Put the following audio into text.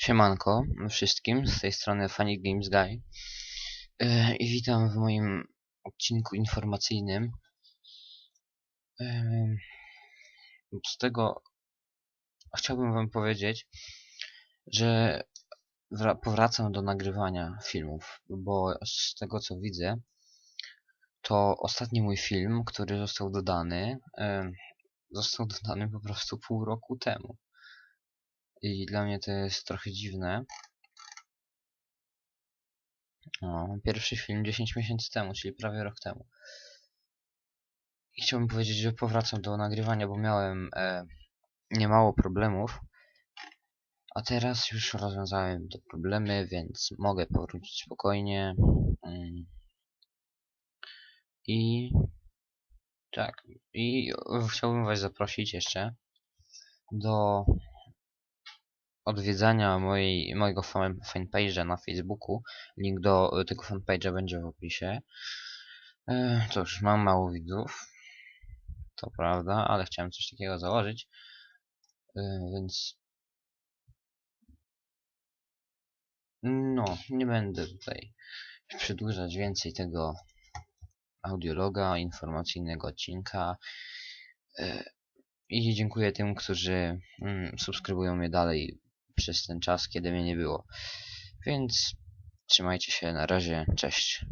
Siemanko wszystkim, z tej strony Funny Games Guy E, i witam w moim odcinku informacyjnym. Em, Z tego chciałbym wam powiedzieć, że wra- powracam do nagrywania filmów, bo z tego co widzę, to ostatni mój film, który został dodany, em, został dodany po prostu pół roku temu. I dla mnie to jest trochę dziwne. O, pierwszy film 10 miesięcy temu, czyli prawie rok temu. I chciałbym powiedzieć, że powracam do nagrywania, bo miałem e, niemało problemów. A teraz już rozwiązałem te problemy, więc mogę powrócić spokojnie. Mm. I tak, i chciałbym Was zaprosić jeszcze do odwiedzania mojej, mojego fan- fanpage'a na Facebooku. Link do e, tego fanpage'a będzie w opisie. E, cóż, mam mało widzów. To prawda, ale chciałem coś takiego założyć. E, więc. No, nie będę tutaj przedłużać więcej tego audiologa, informacyjnego odcinka. E, I dziękuję tym, którzy mm, subskrybują mnie dalej przez ten czas, kiedy mnie nie było. Więc trzymajcie się, na razie, cześć.